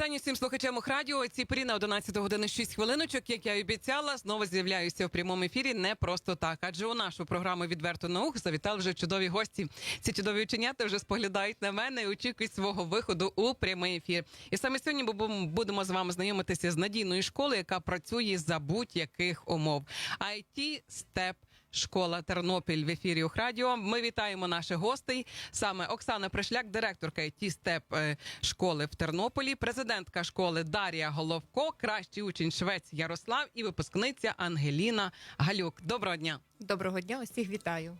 вітання всім слухачам Охрадіо. Ці порі на 11 години 6 хвилиночок. Як я і обіцяла, знову з'являюся в прямому ефірі не просто так. Адже у нашу програму відверто наук завітали вже чудові гості. Ці чудові ученята вже споглядають на мене і очікують свого виходу у прямий ефір. І саме сьогодні ми будемо з вами знайомитися з надійною школою, яка працює за будь-яких умов. IT Step Школа Тернопіль в ефірі Охрадіо. Ми вітаємо наших гостей. Саме Оксана Пришляк, директорка IT Степ е, школи в Тернополі, президентка школи Дар'я Головко, кращий учень Швець Ярослав і випускниця Ангеліна Галюк. Доброго дня! Доброго дня, усіх вітаю.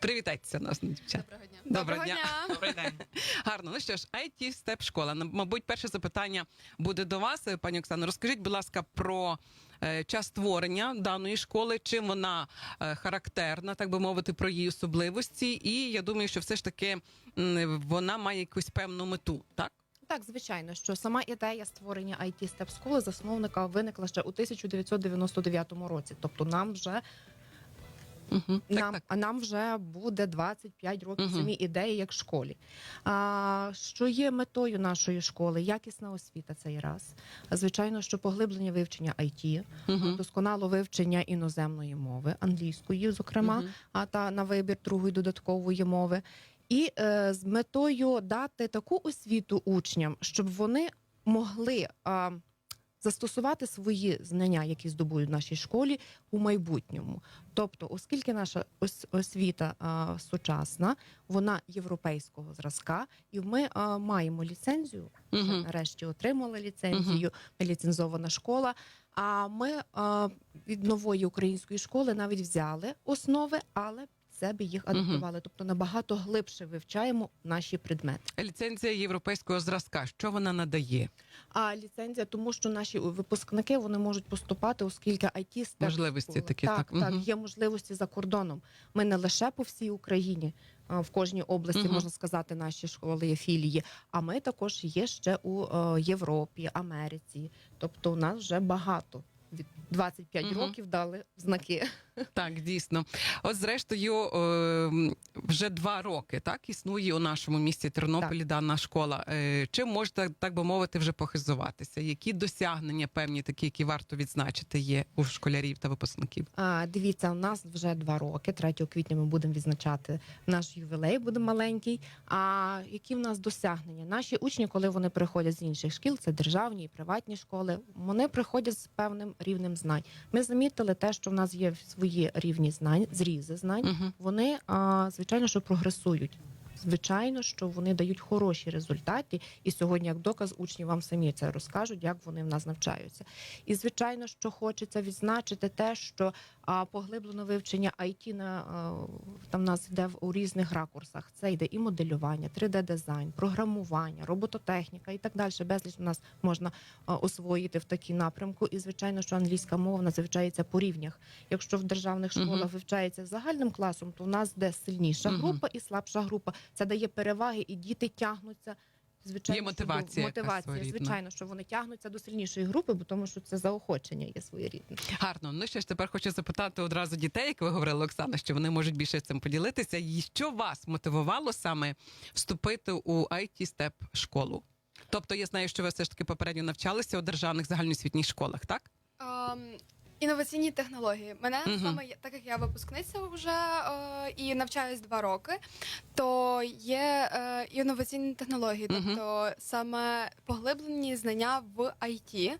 Привітайтеся нас, дівчата. Доброго дня. Доброго дня. Добрий день. Гарно. Ну що ж, IT Степ школа. Мабуть, перше запитання буде до вас, пані Оксано. Розкажіть, будь ласка, про час створення даної школи, чим вона е, характерна, так би мовити, про її особливості. І я думаю, що все ж таки вона має якусь певну мету, так? Так, звичайно, що сама ідея створення IT Step School засновника виникла ще у 1999 році. Тобто нам вже Угу. нам, так. а нам вже буде 25 років Мгм. самій ідеї як школі. А, що є метою нашої школи? Якісна освіта цей раз. Звичайно, що поглиблення вивчення IT, Угу. досконало вивчення іноземної мови, англійської, зокрема, Мгм. а та на вибір другої додаткової мови. І е, з метою дати таку освіту учням, щоб вони могли а, застосувати свої знання, які здобують в нашій школі, у майбутньому. Тобто, оскільки наша ос- освіта а, сучасна, вона європейського зразка, і ми а, маємо ліцензію. Угу. Нарешті отримали ліцензію, ліцензована школа. А ми а, від нової української школи навіть взяли основи, але себе їх адаптували. Тобто набагато глибше вивчаємо наші предмети. Ліцензія європейського зразка. Що вона надає? А ліцензія, тому що наші випускники вони можуть поступати, оскільки IT Можливості такі, так, так. так, є можливості за кордоном. Ми не лише по всій Україні, в кожній області Мгм. можна сказати, наші школи є філії. А ми також є ще у е, Європі, Америці. Тобто, у нас вже багато. Від 25 Мгм. років дали знаки. Так, дійсно. От, зрештою, е, вже два роки так існує у нашому місті Тернополі дана школа. Е, Чим можете, так би мовити, вже похизуватися? Які досягнення певні, такі, які варто відзначити, є у школярів та випускників? А, дивіться, у нас вже два роки. 3 квітня ми будемо відзначати наш ювілей, буде маленький. А які в нас досягнення? Наші учні, коли вони приходять з інших шкіл, це державні і приватні школи, вони приходять з певним рівнем знань. Ми замітили те, що в нас є свої рівні знань, зрізи знань. Угу. Вони а, звичайно, що прогресують. Звичайно, що вони дають хороші результати, і сьогодні, як доказ, учні вам самі це розкажуть, як вони в нас навчаються. І звичайно, що хочеться відзначити те, що а, поглиблене вивчення IT на а, там в нас йде в- у різних ракурсах. Це йде і моделювання, 3D-дизайн, програмування, робототехніка і так далі. Безліч у нас можна а, освоїти в такій напрямку. І звичайно, що англійська мова в по рівнях. Якщо в державних школах вивчається загальним класом, то у нас де сильніша Мгм. група і слабша група. Це дає переваги, і діти тягнуться. Звичайно, Є мотивація якась мотивація, звичайно, що вони тягнуться до сильнішої групи, бо тому що це заохочення є своєрідне. Гарно. Ну що ж, тепер хочу запитати одразу дітей, як ви говорили, Оксана, що вони можуть більше цим поділитися. І що вас мотивувало саме вступити у IT Step школу? Тобто я знаю, що ви все ж таки попередньо навчалися у державних загальноосвітніх школах, так? Ем, інноваційні технології. Мене Мгм. саме є- так як я випускниця вже е, і навчаюсь два роки, то є е, інноваційні технології, Мгм. тобто саме поглиблені знання в IT,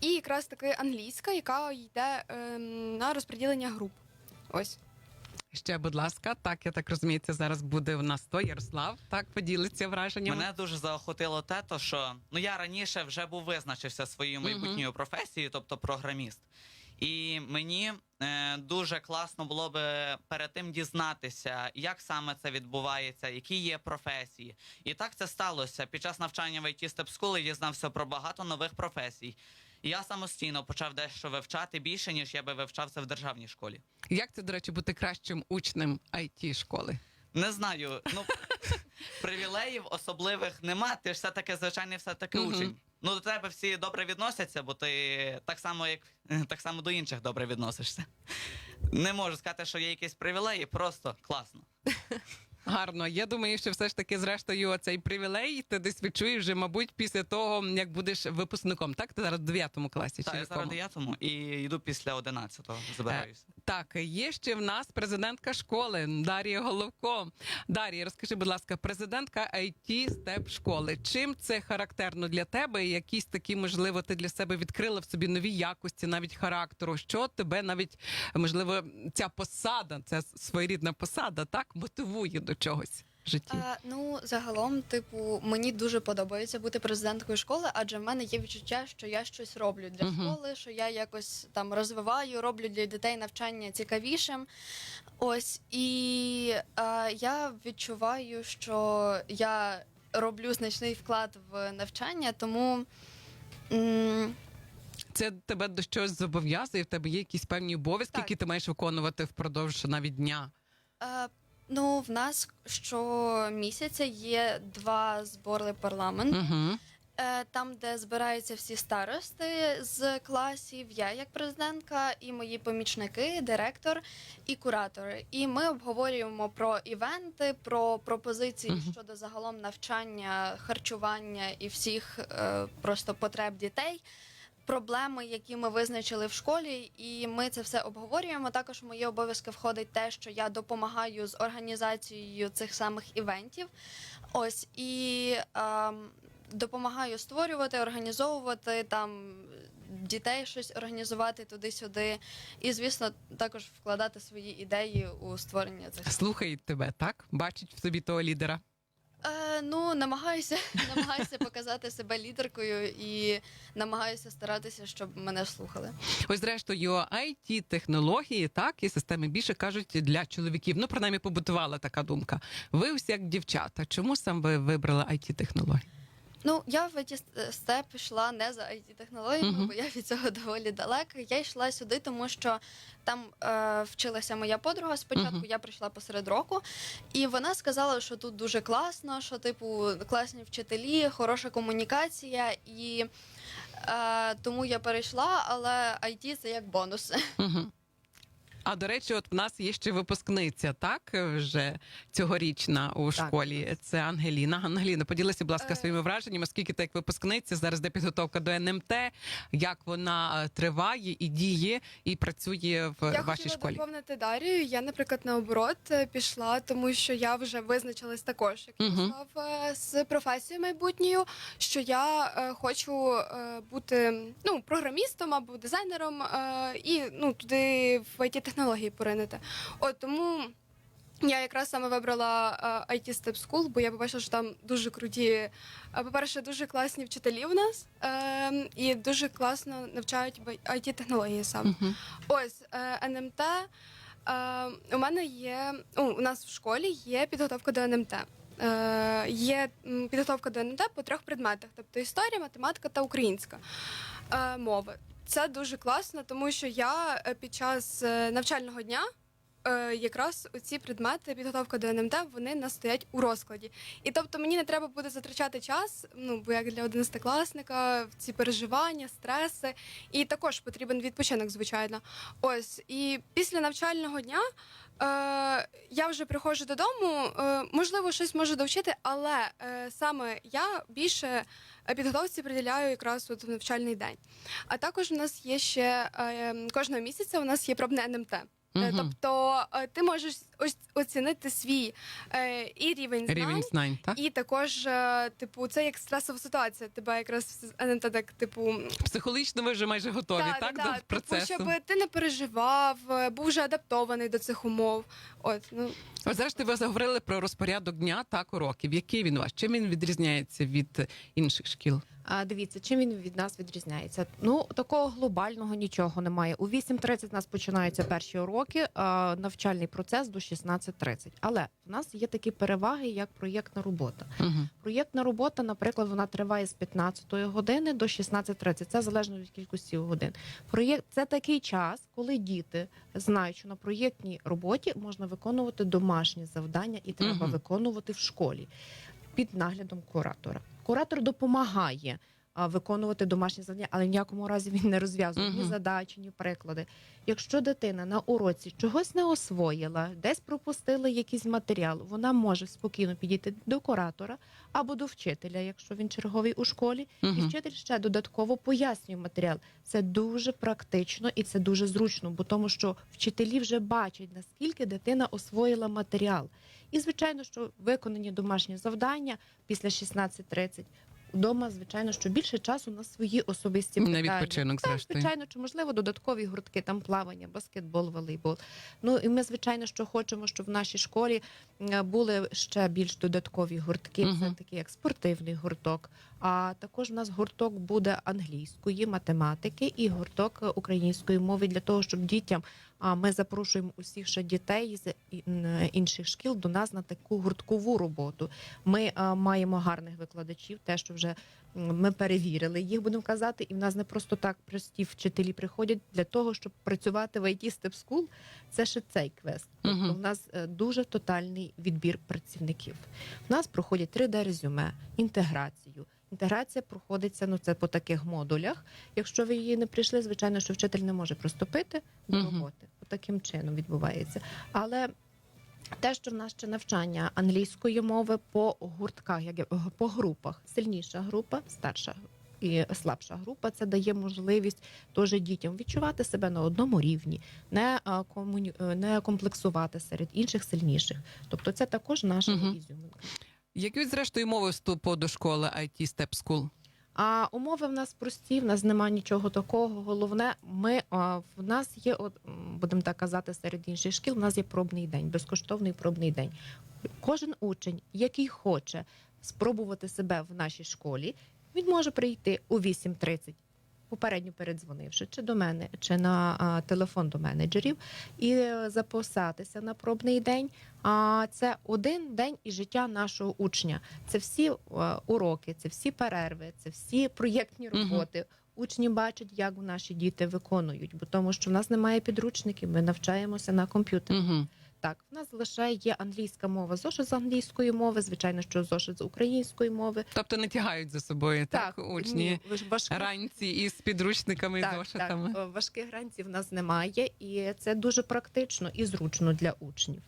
і якраз таки англійська, яка йде ем, на розподілення груп. Ось. Ще, будь ласка, так я так розумію, це зараз буде у нас то Ярослав. Так поділиться враженнями. Мене дуже заохотило те, то що ну я раніше вже був визначився своєю Мгм. майбутньою професією, тобто програміст. І мені е, дуже класно було би перед тим дізнатися, як саме це відбувається, які є професії. І так це сталося. Під час навчання в IT Step School я дізнався про багато нових професій. І я самостійно почав дещо вивчати більше, ніж я би вивчав це в державній школі. Як це, до речі, бути кращим учнем IT школи? Не знаю. Ну привілеїв особливих нема. Ти ж все таки звичайний, все таки учень. Ну до тебе всі добре відносяться, бо ти так само, як так само до інших добре відносишся. Не можу сказати, що є якісь привілеї, просто класно. Гарно. Я думаю, що все ж таки, зрештою, цей привілей ти десь відчуєш вже, мабуть, після того, як будеш випускником. Так, ти зараз в 9 класі. Так, чи я в зараз якому? 9 і йду після 11-го, збираюся. Так, є ще в нас президентка школи Дар'я Головко. Дар'я, розкажи, будь ласка, президентка IT степ школи. Чим це характерно для тебе? Якісь такі, можливо, ти для себе відкрила в собі нові якості, навіть характеру. Що тебе навіть можливо ця посада, ця своєрідна посада, так мотивує до чогось житті? Е, ну, загалом, типу, мені дуже подобається бути президенткою школи, адже в мене є відчуття, що я щось роблю для Мгм. школи, що я якось там розвиваю, роблю для дітей навчання цікавішим. Ось і е, я відчуваю, що я роблю значний вклад в навчання, тому. м, Це тебе до чогось зобов'язує? В тебе є якісь певні обов'язки, Так. які ти маєш виконувати впродовж навіть дня. Е, ну, в нас щомісяця є два збори парламенту. Угу. Е, Там, де збираються всі старости з класів, я як президентка, і мої помічники, директор і куратори. І ми обговорюємо про івенти, про пропозиції Мгм. щодо загалом навчання, харчування і всіх е, просто потреб дітей. Проблеми, які ми визначили в школі, і ми це все обговорюємо. Також в мої обов'язки входить те, що я допомагаю з організацією цих самих івентів. Ось і ем, допомагаю створювати, організовувати там дітей щось організувати туди-сюди. І, звісно, також вкладати свої ідеї у створення цих. Слухають тебе, так? Бачить в тобі того лідера. Е, ну, намагаюся, намагаюся показати себе лідеркою і намагаюся старатися, щоб мене слухали. Ось, зрештою, it технології, так і системи більше кажуть для чоловіків. Ну, принаймні, побутувала така думка. Ви усі як дівчата. Чому сам ви вибрали it технології? Ну, я в IT степ йшла не за it технологіями, Мгм. бо я від цього доволі далека. Я йшла сюди, тому що там е, вчилася моя подруга. Спочатку Мгм. я прийшла посеред року, і вона сказала, що тут дуже класно, що типу класні вчителі, хороша комунікація, і е, тому я перейшла, але IT це як бонус. Угу. А до речі, от в нас є ще випускниця, так вже цьогорічна у Так. школі. Це Ангеліна. Ангеліна, поділися, будь ласка, Е. своїми враженнями, оскільки ти як випускниця зараз де підготовка до НМТ, як вона е, триває і діє, і працює в Я вашій школі. доповнити Дарію. Я, наприклад, наоборот е, пішла, тому що я вже визначилась також, як. Ярослав, е, з професією майбутньою, що я е, хочу е, бути ну, програмістом або дизайнером е, і ну, туди в it технології поринити. От тому. Я якраз саме вибрала е, IT Step School, бо я побачила, що там дуже круті, е, по-перше, дуже класні вчителі у нас е, і дуже класно навчають it технології саме. Мгм. Ось е, НМТ. Е, у мене є ну, у нас в школі є підготовка до НМТ. Е, є підготовка до НМТ по трьох предметах: тобто історія, математика та українська е, мови. Це дуже класно, тому що я е, під час е, навчального дня. Е, Якраз ці предмети підготовка до НМТ вони нас стоять у розкладі, і тобто мені не треба буде затрачати час. Ну бо як для одинадцятикласника ці переживання, стреси, і також потрібен відпочинок, звичайно. Ось і після навчального дня е, я вже приходжу додому. Е, можливо, щось можу довчити, але е, саме я більше е, підготовці приділяю якраз от в навчальний день. А також у нас є ще е, кожного місяця. У нас є пробне НМТ. Мгм. Тобто е, ти можеш ось оцінити свій е, і рівень знань, Рівень знань, так? і також, типу, це як стресова ситуація. Тебе якраз та так, типу, Психологічно ви вже майже готові, та, так, та, до та. процесу? Типу, щоб ти не переживав, був вже адаптований до цих умов. От ну Ось зрештою, ви заговорили про розпорядок дня так уроків. Який він у вас? Чим він відрізняється від інших шкіл? А дивіться, чим він від нас відрізняється? Ну такого глобального нічого немає. У 8.30 у нас починаються перші уроки, а навчальний процес до 16.30. Але в нас є такі переваги, як проєктна робота. Угу. Проєктна робота, наприклад, вона триває з 15 години до 16.30. Це залежно від кількості годин. Проєкт це такий час, коли діти знають, що на проєктній роботі можна виконувати домашні завдання і треба угу. виконувати в школі під наглядом куратора. Куратор допомагає виконувати домашні завдання, але в ніякому разі він не розв'язує ні задачі, ні приклади. Якщо дитина на уроці чогось не освоїла, десь пропустила якийсь матеріал, вона може спокійно підійти до куратора або до вчителя, якщо він черговий у школі, і вчитель ще додатково пояснює матеріал. Це дуже практично і це дуже зручно, бо тому що вчителі вже бачать, наскільки дитина освоїла матеріал. І звичайно, що виконані домашні завдання після 16.30 вдома, звичайно, що більше часу на свої особисті На відпочинок, Так, зрештою. звичайно, чи можливо додаткові гуртки, там плавання, баскетбол, волейбол. Ну і ми, звичайно, що хочемо, щоб в нашій школі були ще більш додаткові гуртки. Це Мгм. такий як спортивний гурток. А також у нас гурток буде англійської, математики і гурток української мови для того, щоб дітям. А ми запрошуємо усіх ще дітей з інших шкіл до нас на таку гурткову роботу. Ми маємо гарних викладачів, те, що вже м, ми перевірили їх, будемо казати, і в нас не просто так прості вчителі приходять для того, щоб працювати в IT Step School. Це ще цей квест. Тобто Мгм. в нас е, дуже тотальний відбір працівників. У нас проходять 3D резюме, інтеграцію. Інтеграція проходиться ну це по таких модулях. Якщо ви її не прийшли, звичайно, що вчитель не може приступити до роботи. Таким чином відбувається. Але те, що в нас ще навчання англійської мови по гуртках, як по групах, сильніша група, старша і слабша група, це дає можливість теж дітям відчувати себе на одному рівні, не, комуні... е, не комплексувати серед інших сильніших. Тобто, це також наша Мгм. ізюминка. Які зрештою мови вступу до школи IT Step School? А умови в нас прості, в нас немає нічого такого. Головне, ми в нас є, от будемо так казати, серед інших шкіл. У нас є пробний день, безкоштовний пробний день. Кожен учень, який хоче спробувати себе в нашій школі, він може прийти у 8.30, попередньо передзвонивши, чи до мене, чи на а, телефон до менеджерів, і е, записатися на пробний день. А це один день із життя нашого учня. Це всі е, уроки, це всі перерви, це всі проєктні роботи. Учні бачать, як наші діти виконують, бо тому, що в нас немає підручників, ми навчаємося на комп'ютері. Угу. Так, в нас лише є англійська мова, зошит з англійської мови, звичайно, що зошит з української мови. Тобто не тягають за собою так, учні ні, важкі- ранці із підручниками і зошитами. так, важких гранців в нас немає, і це дуже практично і зручно для учнів.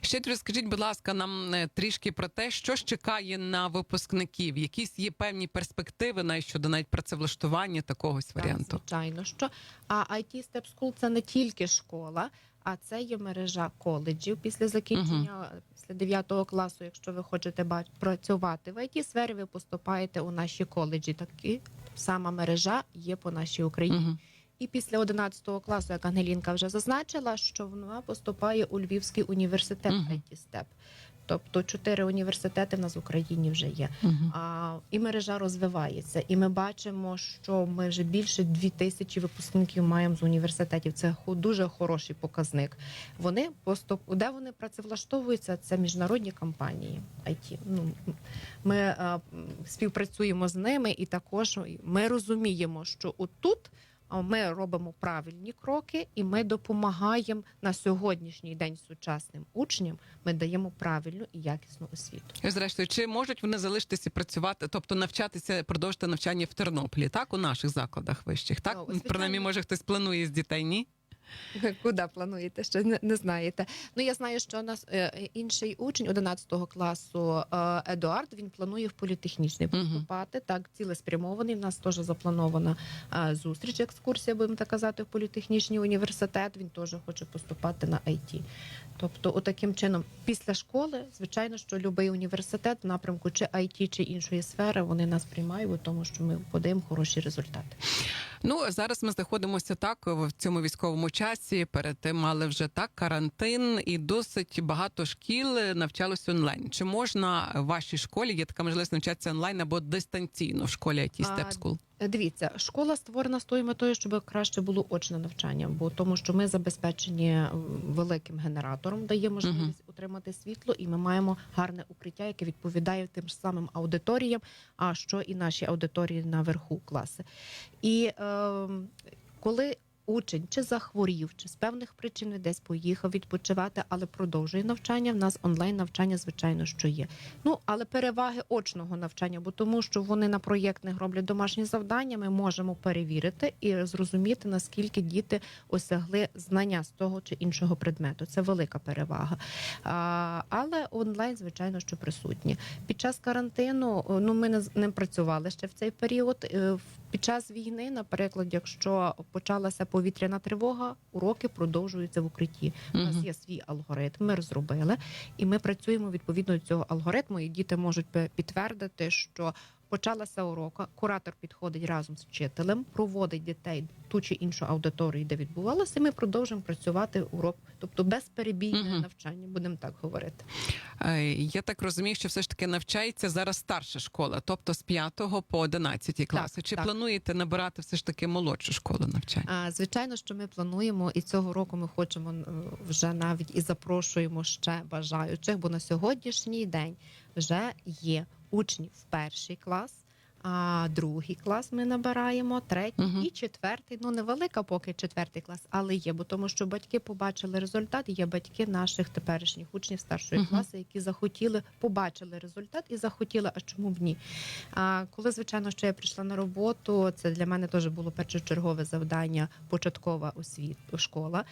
Ще розкажіть, будь ласка, нам е, трішки про те, що ж чекає на випускників. Якісь є певні перспективи навіть щодо навіть працевлаштування такогось Так, варіанту. звичайно, що а IT Step School – це не тільки школа, а це є мережа коледжів після закінчення після 9 класу. Якщо ви хочете працювати в it сфері, ви поступаєте у наші коледжі. Такі сама мережа є по нашій Україні. Угу. І після 11 класу, як Ангелінка вже зазначила, що вона поступає у Львівський університет Мгм. IT Step. Тобто чотири університети в нас в Україні вже є. Угу. А, і мережа розвивається. І ми бачимо, що ми вже більше дві тисячі випускників маємо з університетів. Це дуже хороший показник. Вони поступ, де вони працевлаштовуються, це міжнародні компанії IT. Ну ми а, співпрацюємо з ними, і також ми розуміємо, що отут. Ми робимо правильні кроки, і ми допомагаємо на сьогоднішній день сучасним учням. Ми даємо правильну і якісну освіту. І, Зрештою, чи можуть вони залишитися працювати, тобто навчатися, продовжити навчання в Тернополі, так у наших закладах вищих, так Ну, принаймні, може хтось планує з дітей, ні? Куди плануєте? Ще не, не знаєте. Ну я знаю, що у нас е, інший учень 11 класу е, Едуард. Він планує в політехнічний поступати. Так, цілеспрямований. У нас теж запланована е, зустріч, екскурсія, будемо так казати, в політехнічний університет. Він теж хоче поступати на IT. Тобто, отаким чином, після школи, звичайно, що будь-який університет в напрямку чи IT, чи іншої сфери, вони нас приймають, бо тому що ми подаємо хороші результати. Ну зараз ми знаходимося так в цьому військовому часі. Перед тим мали вже так карантин, і досить багато шкіл навчалося онлайн. Чи можна в вашій школі є така можливість навчатися онлайн або дистанційно в школі IT Step School? Е, Дивіться, школа створена з тою метою, щоб краще було очне навчання, бо тому, що ми забезпечені великим генератором, дає можливість утримати світло, і ми маємо гарне укриття, яке відповідає тим ж самим аудиторіям, а що і наші аудиторії наверху класи. І е, коли учень чи захворів, чи з певних причин десь поїхав відпочивати, але продовжує навчання. В нас онлайн навчання, звичайно, що є. Ну але переваги очного навчання, бо тому, що вони на проєктних роблять домашні завдання, ми можемо перевірити і зрозуміти наскільки діти осягли знання з того чи іншого предмету. Це велика перевага. А, але онлайн, звичайно, що присутні. Під час карантину ну ми не, не працювали ще в цей період. Під час війни, наприклад, якщо почалася повітряна тривога, уроки продовжуються в укритті. У нас є свій алгоритм, ми розробили, і ми працюємо відповідно до цього алгоритму. І діти можуть підтвердити, що почалася урока, куратор підходить разом з вчителем, проводить дітей ту чи іншу аудиторію, де відбувалося. і Ми продовжуємо працювати урок, тобто безперебійне Мгм. навчання, будемо так говорити. Е, Я так розумію, що все ж таки навчається зараз старша школа, тобто з 5 по 11 класи. Чи так. плануєте набирати все ж таки молодшу школу навчання? А, Звичайно, що ми плануємо, і цього року ми хочемо е, вже навіть і запрошуємо ще бажаючих, бо на сьогоднішній день вже є учні в перший клас. А другий клас ми набираємо, третій Мгм. і четвертий. Ну невелика поки четвертий клас, але є, бо тому що батьки побачили результат. Є батьки наших теперішніх учнів старшої Мгм. класи, які захотіли, побачили результат і захотіли, а чому б ні? А коли звичайно, що я прийшла на роботу, це для мене теж було першочергове завдання початкова освіта школа.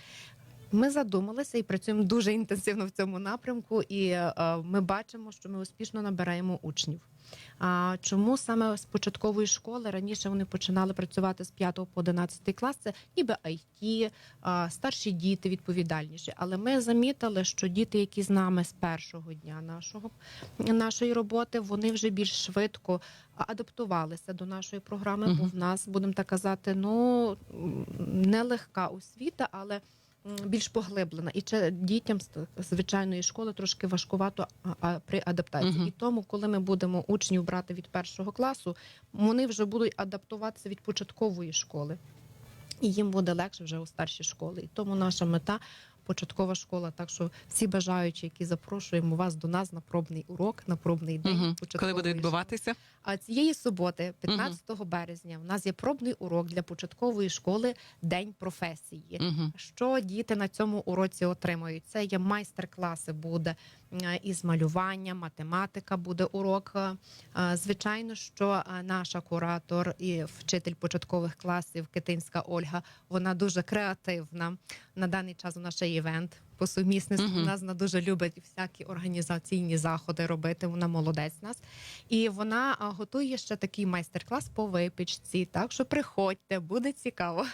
Ми задумалися і працюємо дуже інтенсивно в цьому напрямку, і е, ми бачимо, що ми успішно набираємо учнів. А чому саме з початкової школи раніше вони починали працювати з 5 по 11 клас? Це ніби IT, а, старші діти відповідальніші. Але ми замітили, що діти, які з нами з першого дня нашого нашої роботи, вони вже більш швидко адаптувалися до нашої програми. Бо в нас будемо так казати, ну нелегка освіта, але більш поглиблена. І це дітям з звичайної школи трошки важкувато при адаптації. Мгм. І тому, коли ми будемо учнів брати від першого класу, вони вже будуть адаптуватися від початкової школи. І їм буде легше вже у старшій школі. І тому наша мета початкова школа. Так що всі бажаючі, які запрошуємо вас до нас на пробний урок, на пробний день. угу. Коли буде відбуватися? А цієї суботи, 15 березня, в нас є пробний урок для початкової школи День професії. Угу. Що діти на цьому уроці отримають? Це є майстер-класи, буде із малювання, математика буде урок. Е, Звичайно, що е, наша куратор і вчитель початкових класів Китинська Ольга, вона дуже креативна. На даний час у нас ще івент по сумісництву. Мгм. У нас вона дуже любить всякі організаційні заходи робити. Вона молодець нас. І вона готує ще такий майстер-клас по випічці. Так що приходьте, буде цікаво.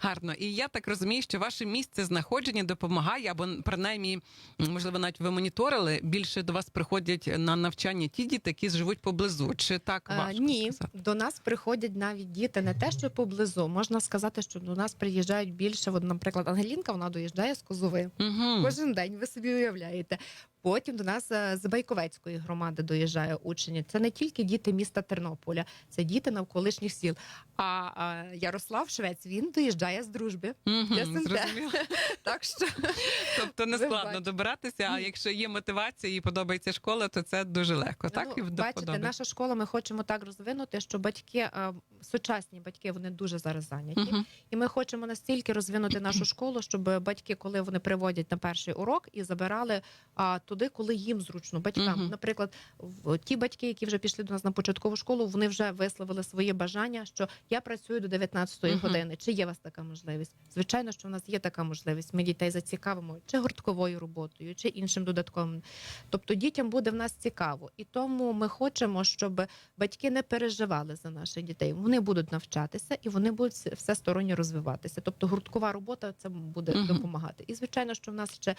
Гарно. І я так розумію, що ваше місце знаходження допомагає, або принаймні, можливо, навіть ви моніторили, більше до вас приходять на навчання ті діти, які живуть поблизу. Чи так А, ні, сказати? до нас приходять навіть діти не те, що поблизу. Можна сказати, що до нас приїжджають більше. От, наприклад, Ангелінка вона доїжджає з Козови. Угу. Кожен день ви собі уявляєте. Потім до нас е, з Байковецької громади доїжджає учні. Це не тільки діти міста Тернополя, це діти навколишніх сіл. А, а Ярослав Швець він доїжджає з дружби. Угу, Я сам зрозуміло. Так що Тобто не складно добиратися, а якщо є мотивація і подобається школа, то це дуже легко. Так і Ну, до бачите, наша школа. Ми хочемо так розвинути, що батьки, е, сучасні батьки, вони дуже зараз зайняті. Мгм. І ми хочемо настільки розвинути нашу школу, щоб батьки, коли вони приводять на перший урок, і забирали а, туди, коли їм зручно. Батькам, Мгм. наприклад, ті батьки, які вже пішли до нас на початкову школу, вони вже висловили своє бажання, що я працюю до 19-ї Мгм. години. Чи є у вас така можливість? Звичайно, що в нас є така можливість. Ми дітей зацікавимо чи гуртковою роботою, чи іншим додатковим. Тобто дітям буде в нас цікаво, і тому ми хочемо, щоб батьки не переживали за наших дітей. Вони будуть навчатися і вони будуть все- всесторонньо розвиватися. Тобто гурткова робота це буде допомагати. І звичайно, що в нас ще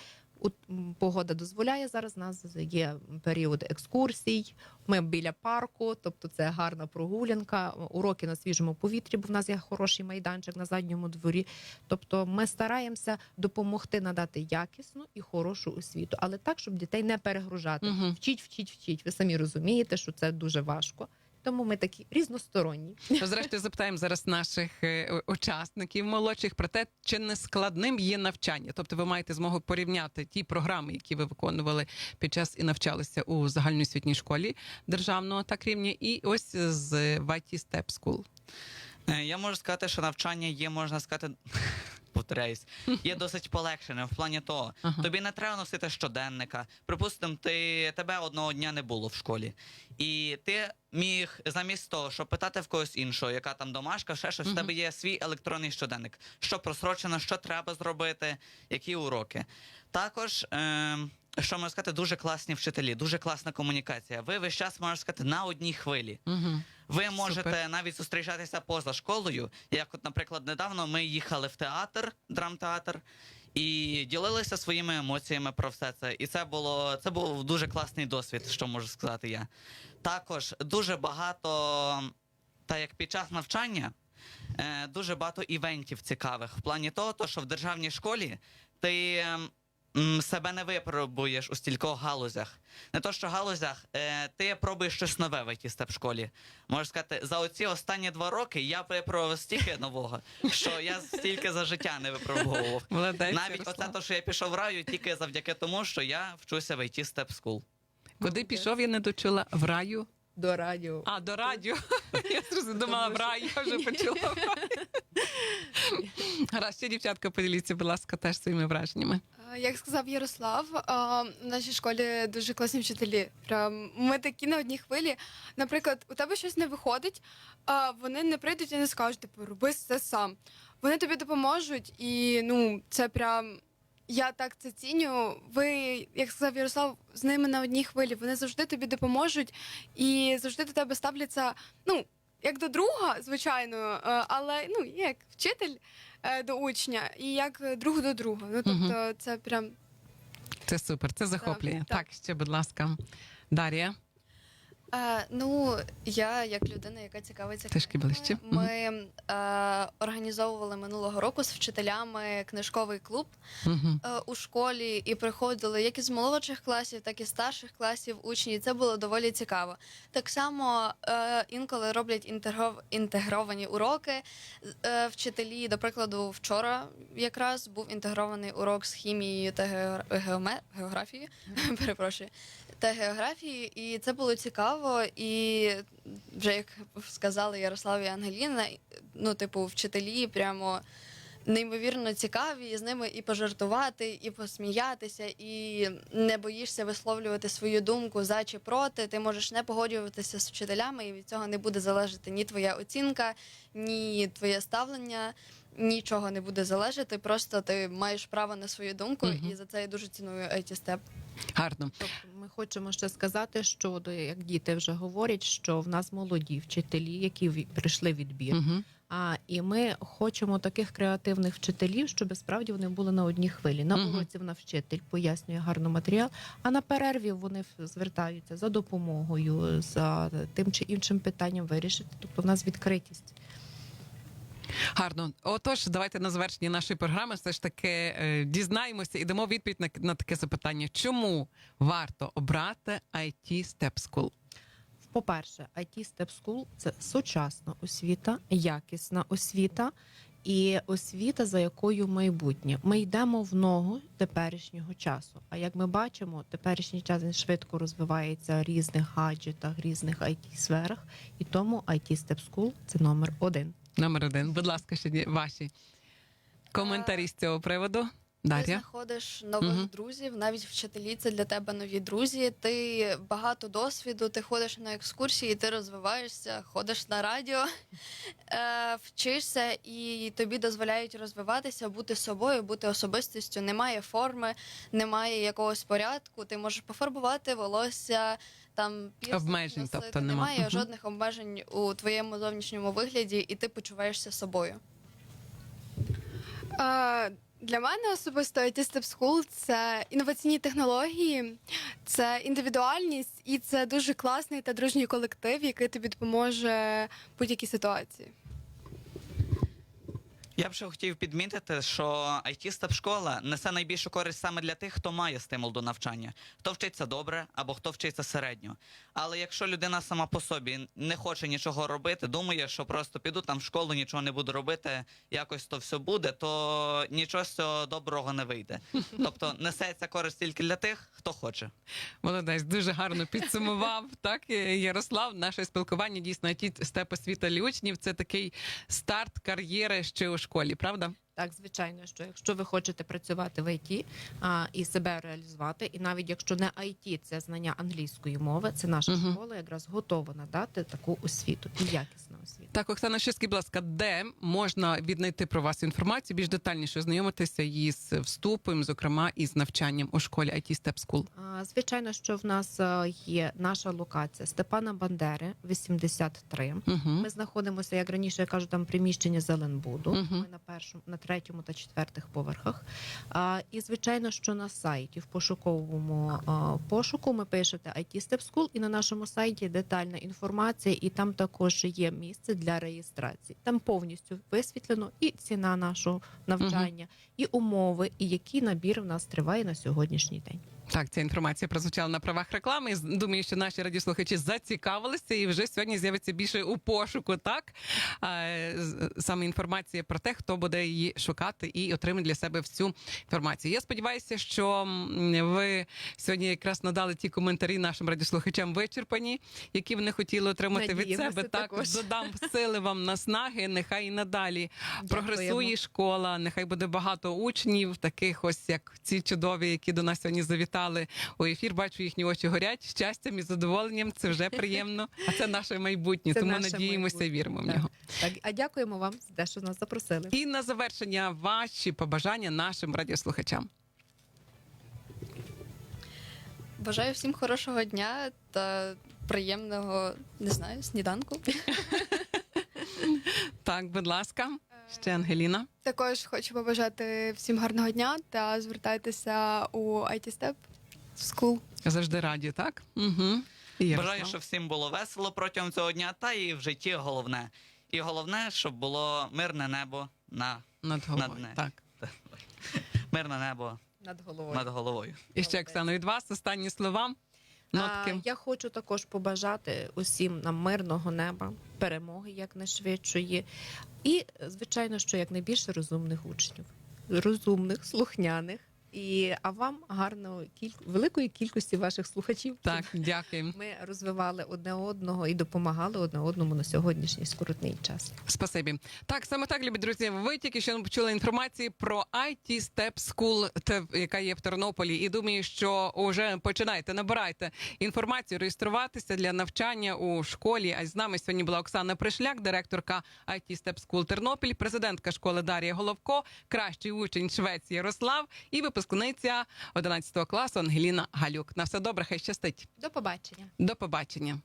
погода дозволяє зараз. У нас є період екскурсій. Ми біля парку, тобто це гарна прогулянка, уроки на свіжому повітрі, бо в нас є хороший майданчик на задньому дворі. Тобто ми стараємося допомогти надати якісну і хорошу освіту, але так, щоб дітей не перегружати. Угу. Вчіть, вчіть, вчіть. Ви самі розумієте, що це дуже важко. Тому ми такі різносторонні. То, зрештою, запитаємо зараз наших е, учасників молодших про те, чи не складним є навчання. Тобто, ви маєте змогу порівняти ті програми, які ви виконували під час і навчалися у загальноосвітній школі державного так рівня, і ось з YT Step School. Е, Я можу сказати, що навчання є, можна сказати, повторяюсь, є досить полегшеним в плані того, Ага. тобі не треба носити щоденника. Припустимо, ти тебе одного дня не було в школі, і ти міг замість того, щоб питати в когось іншого, яка там домашка, ще щось, в тебе є свій електронний щоденник. Що просрочено, що треба зробити, які уроки. Також. Е- що можна сказати, дуже класні вчителі, дуже класна комунікація. Ви весь час можна сказати на одній хвилі. Угу. Ви можете Супер. навіть зустрічатися поза школою. Як, от, наприклад, недавно ми їхали в театр, драмтеатр, і ділилися своїми емоціями про все це. І це було це був дуже класний досвід, що можу сказати я. Також дуже багато, та як під час навчання, е, дуже багато івентів цікавих в плані того, що в державній школі ти. Себе не випробуєш у стількох галузях. Не то, що галузях, е, ти пробуєш щось нове в it степ школі. Можу сказати, за оці останні два роки я випробував стільки нового, що я стільки за життя не випробовував. Молодець. Навіть оце, то, що я пішов в раю, тільки завдяки тому, що я вчуся в IT Step School. Куди пішов, я не дочула в раю. До радіо. А, до радіо. Я зразу думала, в рай, я вже почула. Гаразд, ще дівчатка, поділіться, будь ласка, теж своїми враженнями. Е, Як сказав Ярослав, е, в нашій школі дуже класні вчителі. Прям ми такі на одній хвилі. Наприклад, у тебе щось не виходить, вони не прийдуть і не скажуть, типу, роби це сам. Вони тобі допоможуть, і ну це прям. Я так це ціню. Ви, як сказав Ярослав, з ними на одній хвилі. Вони завжди тобі допоможуть і завжди до тебе ставляться, ну, як до друга, звичайно, е, але ну, як вчитель до учня і як друг до друга. Ну, тобто, це прям Це супер, це захоплює. так. Так, ще, будь ласка, Дар'я. Е, ну, я як людина, яка цікавиться книгами, ближче. ми е, організовували минулого року з вчителями книжковий клуб Угу. е, у школі і приходили як із молодших класів, так і старших класів учні. І це було доволі цікаво. Так само е, інколи роблять інтегров... інтегровані уроки. Е, вчителі, до прикладу, вчора якраз був інтегрований урок з хімії та геогра... геоме... географії. Перепрошую. Та географії, і це було цікаво. І вже як сказали Ярослав і Ангеліна, ну, типу, вчителі прямо неймовірно цікаві, з ними і пожартувати, і посміятися, і не боїшся висловлювати свою думку за чи проти. Ти можеш не погоджуватися з вчителями, і від цього не буде залежати ні твоя оцінка, ні твоє ставлення. Нічого не буде залежати, просто ти маєш право на свою думку, Мгм. і за це я дуже ціную IT Step. Гарно. Тобто ми хочемо ще сказати, що до- як діти вже говорять, що в нас молоді вчителі, які ві- прийшли відбір. Угу. А і ми хочемо таких креативних вчителів, щоб справді вони були на одній хвилі. На Мгм. уроці вона вчитель пояснює гарно матеріал, а на перерві вони ф- звертаються за допомогою, за тим чи іншим питанням вирішити. Тобто в нас відкритість. Гарно. Отож, давайте на завершенні нашої програми все ж таки е, дізнаємося і дамо відповідь на, на таке запитання. Чому варто обрати IT Step School? По-перше, IT Step School – це сучасна освіта, якісна освіта і освіта, за якою майбутнє. Ми йдемо в ногу теперішнього часу. А як ми бачимо, теперішній час він швидко розвивається в різних гаджетах, різних it сферах і тому IT Step School – це номер один. Номер один. Будь ласка, ще ваші коментарі з цього приводу. Ти знаходиш нових Мгм. друзів, навіть вчителі це для тебе нові друзі. Ти багато досвіду, ти ходиш на екскурсії, ти розвиваєшся, ходиш на радіо, е, вчишся і тобі дозволяють розвиватися, бути собою, бути особистістю. Немає форми, немає якогось порядку. Ти можеш пофарбувати волосся. Там пірсинг Обмежень, носити. тобто, немає нема. жодних обмежень у твоєму зовнішньому вигляді, і ти почуваєшся собою. А, Для мене особисто IT Step School – це інноваційні технології, це індивідуальність і це дуже класний та дружній колектив, який тобі допоможе в будь-якій ситуації. Я б ще хотів підмітити, що it степ школа несе найбільшу користь саме для тих, хто має стимул до навчання, хто вчиться добре або хто вчиться середньо. Але якщо людина сама по собі не хоче нічого робити, думає, що просто піду там в школу, нічого не буду робити, якось то все буде, то нічого з цього доброго не вийде. Тобто несеться користь тільки для тих, хто хоче. Молодець, дуже гарно підсумував. Так, Ярослав, наше спілкування дійсно ті степ освіта для учнів. Це такий старт кар'єри ще у школі, правда? Так, звичайно, що якщо ви хочете працювати в ІТ а, і себе реалізувати, і навіть якщо не IT, це знання англійської мови, це наша Мгм. школа якраз готова надати таку освіту і якісну освіту. Так, Оксана, скажіть, будь ласка, де можна віднайти про вас інформацію, більш детальніше ознайомитися із вступом, зокрема із навчанням у школі IT Step School? А, Звичайно, що в нас е, є наша локація Степана Бандери, 83. Угу. Ми знаходимося, як раніше я кажу, там приміщення Зеленбуду. Мгм. Ми на першому, на третьому та четвертих поверхах. А, і звичайно, що на сайті в пошуковому а, пошуку ми пишете IT Step School, і на нашому сайті детальна інформація, і там також є місце для реєстрації. Там повністю висвітлено і ціна нашого навчання, і умови, і який набір в нас триває на сьогоднішній день. Так, ця інформація прозвучала на правах реклами. Думаю, що наші радіослухачі зацікавилися і вже сьогодні з'явиться більше у пошуку. Так саме інформація про те, хто буде її шукати і отримає для себе всю інформацію. Я сподіваюся, що ви сьогодні якраз надали ті коментарі нашим радіослухачам вичерпані, які вони хотіли отримати від себе. Так також. додам сили вам наснаги. Нехай і надалі Дякуємо. прогресує школа. Нехай буде багато учнів, таких ось як ці чудові, які до нас сьогодні завітали у ефір. Бачу, їхні очі горять щастям і задоволенням. Це вже приємно. А це наше майбутнє. Це тому наше надіємося, майбутнє. віримо в Так. нього. Так, а дякуємо вам за те, що нас запросили. І на завершення ваші побажання нашим радіослухачам. Бажаю всім хорошого дня та приємного, не знаю, сніданку. Так, будь ласка, ще Ангеліна. Також хочу побажати всім гарного дня та звертайтеся у IT Step School. Завжди раді, так? Угу. Бажаю, щоб всім було весело протягом цього дня, та і в житті головне. І головне, щоб було мирне небо на над головою. над. Так. мирне небо Над головою. над головою. І ще Оксана, від вас останні слова. А, Нотки. я хочу також побажати усім нам мирного неба, перемоги якнайшвидшої, і звичайно, що якнайбільше розумних учнів, розумних, слухняних. І а вам гарної кіль... великої кількості ваших слухачів. Так, дякуємо. Ми розвивали одне одного і допомагали одне одному на сьогоднішній скоротний час. Спасибі. Так, саме так, любі друзі. Ви тільки що почули інформацію про IT Step School, яка є в Тернополі. І думаю, що вже починайте, набирайте інформацію, реєструватися для навчання у школі. А з нами сьогодні була Оксана Пришляк, директорка IT Step School Тернопіль, президентка школи Дар'я Головко, кращий учень Швеції Ярослав і випускниця 11 класу Ангеліна Галюк. На все добре, хай щастить. До побачення. До побачення.